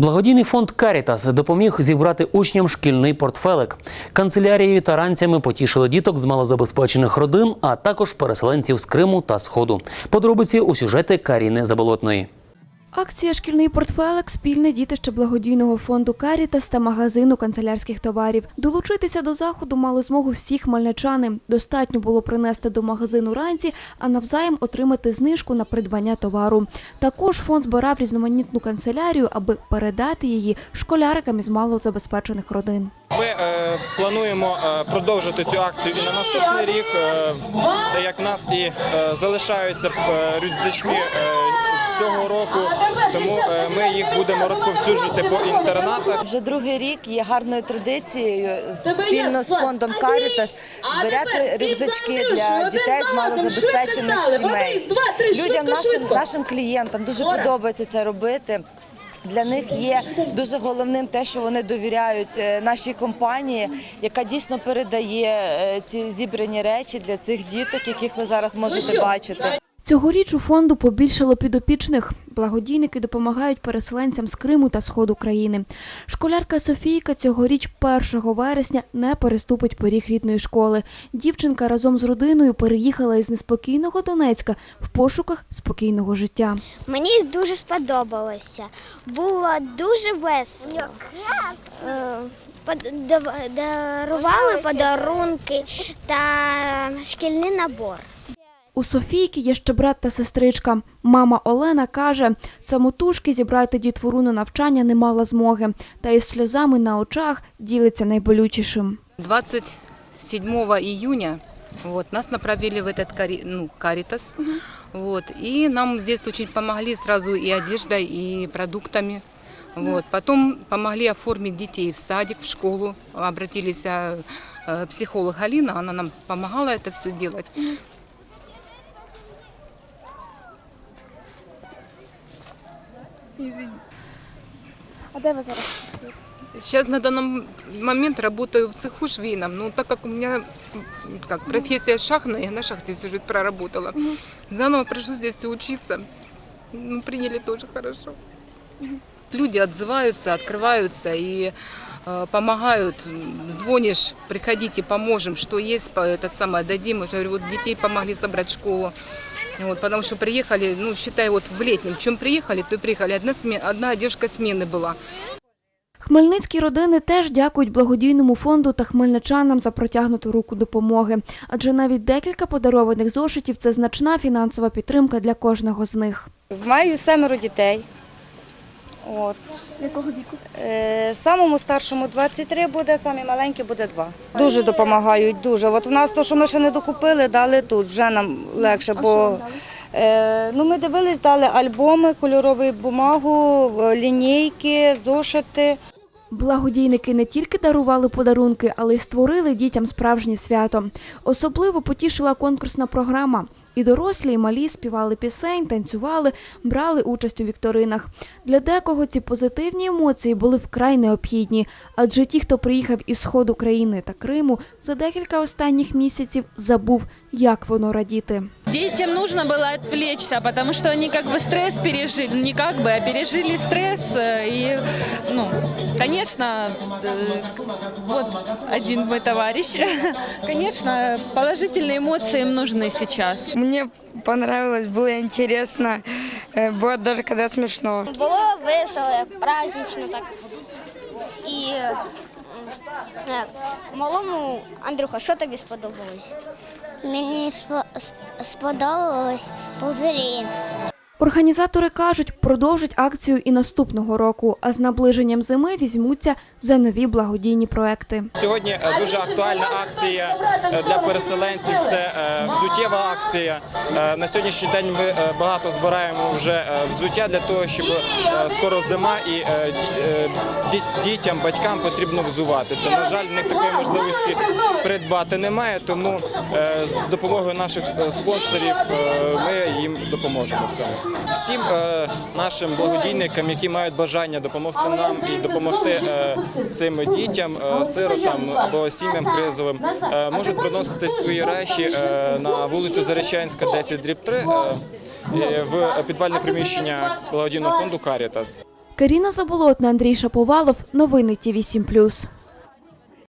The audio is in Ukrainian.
Благодійний фонд Карітас допоміг зібрати учням шкільний портфелик. Канцелярією та ранцями потішили діток з малозабезпечених родин, а також переселенців з Криму та Сходу. Подробиці у сюжети Каріни Заболотної. Акція Шкільний портфелик спільне дітище благодійного фонду Карітас та магазину канцелярських товарів. Долучитися до заходу мали змогу всі хмельничани. Достатньо було принести до магазину ранці, а навзаєм отримати знижку на придбання товару. Також фонд збирав різноманітну канцелярію, аби передати її школярикам із малозабезпечених родин. Ми е, плануємо е, продовжити цю акцію і на наступний рік, е, як в нас і е, залишаються е, рюкзачки е, з цього року, тому е, ми їх будемо розповсюджувати по інтернатах. Вже другий рік є гарною традицією спільно з фондом Карітас збирати рюкзачки для дітей з малозабезпечених сімей. Людям, нашим нашим клієнтам дуже подобається це робити. Для них є дуже головним те, що вони довіряють е, нашій компанії, яка дійсно передає е, ці зібрані речі для цих діток, яких ви зараз можете бачити. Цьогоріч у фонду побільшало підопічних. Благодійники допомагають переселенцям з Криму та сходу країни. Школярка Софійка цьогоріч 1 вересня не переступить поріг рідної школи. Дівчинка разом з родиною переїхала із неспокійного Донецька в пошуках спокійного життя. Мені дуже сподобалося. Було дуже весело. Е, Дарували подарунки та шкільний набор. У Софійки є ще брат та сестричка. Мама Олена каже, самотужки зібрати дітвору на навчання не мала змоги, та із сльозами на очах ділиться найболючішим. 27 июня вот, нас направили в этот кари- ну, каритас. Вот, и нам здесь очень помогли сразу и одеждой, и продуктами. Вот. Потом помогли оформить детей в садик, в школу. Обратились а, э, психолог Галина, она нам помогала это все делать. А де ви зараз? Сейчас на данный момент работаю в цеху швейном, но так как у меня как профессия шахтная, я на шахте всю жизнь проработала. Заново прошу здесь все учиться. Ну, приняли тоже хорошо. Люди отзываются, открываются и э, помогают. Звонишь, приходите, поможем, что есть, этот самый дадим. Говорю, вот детей помогли собрать в школу. Вот, потому что приехали, ну, считай, вот в летнем, чем приехали, то и приехали. Одна, сме- одна одежка смены была. Хмельницькі родини теж дякують благодійному фонду та хмельничанам за протягнуту руку допомоги. Адже навіть декілька подарованих зошитів це значна фінансова підтримка для кожного з них. Маю семеро дітей. От. Якого віку? Е, самому старшому 23 буде, самі маленький буде 2. Дуже допомагають, дуже. От в нас то, що ми ще не докупили, дали тут, вже нам легше, бо е, ну, ми дивились, дали альбоми, кольорову бумагу, е, лінійки, зошити. Благодійники не тільки дарували подарунки, але й створили дітям справжнє свято. Особливо потішила конкурсна програма. І дорослі, і малі співали пісень, танцювали, брали участь у вікторинах. Для декого ці позитивні емоції були вкрай необхідні, адже ті, хто приїхав із сходу країни та Криму, за декілька останніх місяців забув, як воно радіти. Детям нужно было отвлечься, потому что они как бы стресс пережили, не как бы, а пережили стресс. э, И, ну, конечно, э, вот один мой товарищ. Конечно, положительные эмоции им нужны сейчас. Мне понравилось, было интересно, э, было даже когда смешно. Було весело, празднично так. І е, е, малому Андрюха, що тобі сподобалось? Мені сподобалось пузирі. Організатори кажуть, продовжать акцію і наступного року, а з наближенням зими візьмуться за нові благодійні проекти. Сьогодні е, дуже актуальна акція е, для переселенців. Це е, взуттєва акція. На сьогоднішній день ми багато збираємо вже взуття для того, щоб скоро зима і ді- ді- дітям, батькам потрібно взуватися. На жаль, в них такої можливості придбати немає, тому з допомогою наших спонсорів ми їм допоможемо в цьому. Всім е, нашим благодійникам, які мають бажання допомогти нам і допомогти е, цим дітям, е, сиротам або сім'ям кризовим, е, можуть приносити свої речі е, на вулицю Заречанська, 10 дріб 3 е, е, в підвальне приміщення благодійного фонду Карітас. Каріна Заболотна, Андрій Шаповалов. Новини Ті 7+.